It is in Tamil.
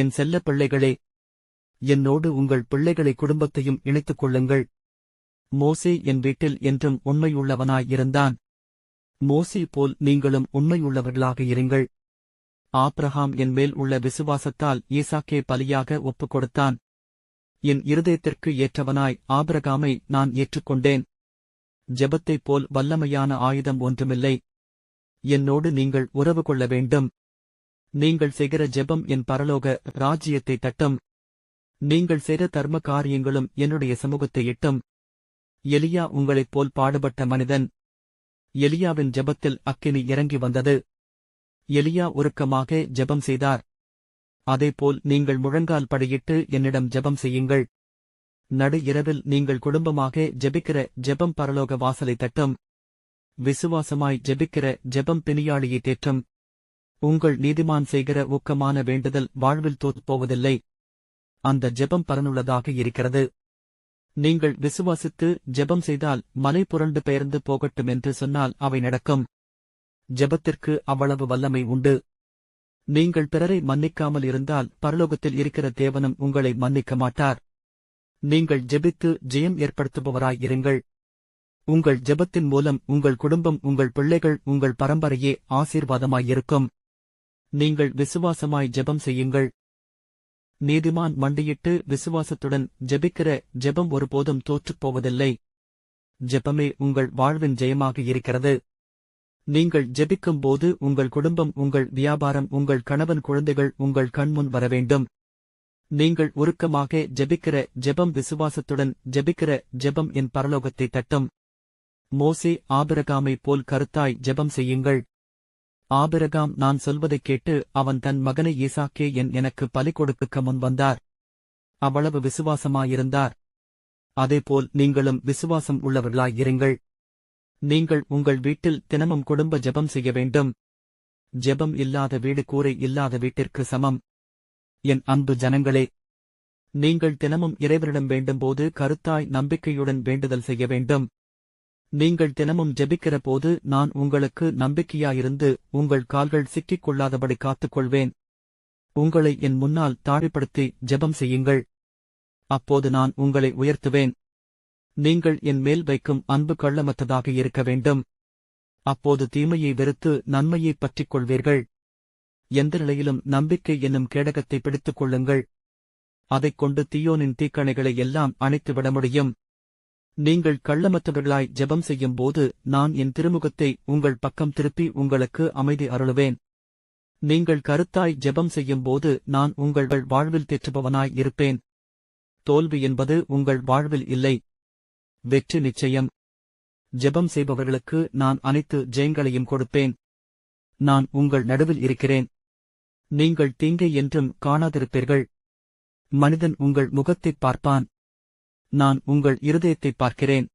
என் செல்ல பிள்ளைகளே என்னோடு உங்கள் பிள்ளைகளை குடும்பத்தையும் இணைத்துக் கொள்ளுங்கள். மோசே என் வீட்டில் என்றும் உண்மையுள்ளவனாயிருந்தான். மோசி மோசே போல் நீங்களும் உண்மையுள்ளவர்களாக இருங்கள். ஆப்ரஹாம் என் மேல் உள்ள விசுவாசத்தால் ஈசாக்கே பலியாக ஒப்புக் கொடுத்தான். என் இருதயத்திற்கு ஏற்றவனாய் ஆபிரகாமை நான் ஏற்றுக்கொண்டேன். ஜெபத்தைப் போல் வல்லமையான ஆயுதம் ஒன்றுமில்லை. என்னோடு நீங்கள் உறவு கொள்ள வேண்டும். நீங்கள் செய்கிற ஜெபம் என் பரலோக ராஜ்யத்தை தட்டும். நீங்கள் செய்த தர்ம காரியங்களும் என்னுடைய சமூகத்தை எட்டும். எலியா உங்களைப் போல் பாடுபட்ட மனிதன். எலியாவின் ஜெபத்தில் அக்கினி இறங்கி வந்தது. எலியா உருக்கமாக ஜெபம் செய்தார். அதேபோல் நீங்கள் முழங்கால் படையிட்டு என்னிடம் ஜெபம் செய்யுங்கள். நடு இரவில் நீங்கள் குடும்பமாக ஜெபிக்கிற ஜெபம் பரலோக வாசலை தட்டும். விசுவாசமாய் ஜெபிக்கிற ஜெபம் பிணியாளியை தேற்றும். உங்கள் நீதிமான் செய்கிற ஊக்கமான வேண்டுதல் வாழ்வில் தோற்றுப்போவதில்லை. அந்த ஜெபம் பலனுள்ளதாக இருக்கிறது. நீங்கள் விசுவாசித்து ஜெபம் செய்தால் மலை புரண்டு பெயர்ந்து போகட்டும் என்று சொன்னால் அவை நடக்கும். ஜெபத்திற்கு அவ்வளவு வல்லமை உண்டு. நீங்கள் பிறரை மன்னிக்காமல் இருந்தால் பரலோகத்தில் இருக்கிற தேவனும் உங்களை மன்னிக்க மாட்டார். நீங்கள் ஜெபித்து ஜெயம் ஏற்படுத்துபவராய் இருங்கள். உங்கள் ஜெபத்தின் மூலம் உங்கள் குடும்பம் உங்கள் பிள்ளைகள் உங்கள் பரம்பரையே ஆசீர்வாதமாயிருக்கும். நீங்கள் விசுவாசமாய் ஜெபம் செய்யுங்கள். நீதிமான் மண்டியிட்டு விசுவாசத்துடன் ஜெபிக்கிற ஜெபம் ஒருபோதும் தோற்றுப் போவதில்லை. ஜெபமே உங்கள் வாழ்வின் ஜெயமாக இருக்கிறது. நீங்கள் ஜெபிக்கும் போது உங்கள் குடும்பம் உங்கள் வியாபாரம் உங்கள் கணவன் குழந்தைகள் உங்கள் கண்முன் வர வேண்டும். நீங்கள் உருக்கமாக ஜெபிக்கிற ஜெபம் விசுவாசத்துடன் ஜெபிக்கிற ஜெபம் என் பரலோகத்தை தட்டும். மோசே ஆபிரகாமை போல் கருத்தாய் ஜெபம் செய்யுங்கள். ஆபிரகாம் நான் சொல்வதைக் கேட்டு அவன் தன் மகனை ஈசாக்கே என் எனக்கு பலி கொடுக்க முன் வந்தார். அவ்வளவு விசுவாசமாயிருந்தார். அதேபோல் நீங்களும் விசுவாசம் உள்ளவர்களாயிருங்கள். நீங்கள் உங்கள் வீட்டில் தினமும் குடும்ப ஜெபம் செய்ய வேண்டும். ஜெபம் இல்லாத வீடு கூரை இல்லாத வீட்டிற்கு சமம். என் அன்பு ஜனங்களே நீங்கள் தினமும் இறைவரிடம் வேண்டும்போது கருத்தாய் நம்பிக்கையுடன் வேண்டுதல் செய்ய வேண்டும். நீங்கள் தினமும் ஜெபிக்கிற போது நான் உங்களுக்கு நம்பிக்கையாயிருந்து உங்கள் கால்கள் சிக்கிக் கொள்ளாதபடி காத்துக்கொள்வேன். உங்களை என் முன்னால் தாழ்ப்படுத்தி ஜெபம் செய்யுங்கள். அப்போது நான் உங்களை உயர்த்துவேன். நீங்கள் என் மேல் வைக்கும் அன்பு கள்ளமற்றதாக இருக்க வேண்டும். அப்போது தீமையை வெறுத்து நன்மையைப் பற்றிக் கொள்வீர்கள் எந்த நிலையிலும் நம்பிக்கை என்னும் கேடகத்தை பிடித்துக் கொள்ளுங்கள். அதைக் கொண்டு தீயோனின் தீக்கணைகளை எல்லாம் அணைத்துவிட முடியும். நீங்கள் கள்ளமற்றவர்களாய் ஜெபம் செய்யும் போது நான் என் திருமுகத்தை உங்கள் பக்கம் திருப்பி உங்களுக்கு அமைதி அருளுவேன். நீங்கள் கருத்தாய் ஜெபம் செய்யும் போது நான் உங்கள் வாழ்வில் தேற்றுபவனாய் இருப்பேன். தோல்வி என்பது உங்கள் வாழ்வில் இல்லை. வெற்றி நிச்சயம். ஜெபம் செய்பவர்களுக்கு நான் அனைத்து ஜெயங்களையும் கொடுப்பேன். நான் உங்கள் நடுவில் இருக்கிறேன். நீங்கள் தீங்கை என்றும் காணாதிருப்பீர்கள். மனிதன் உங்கள் முகத்தைப் பார்ப்பான். நான் உங்கள் இருதயத்தைப் பார்க்கிறேன்.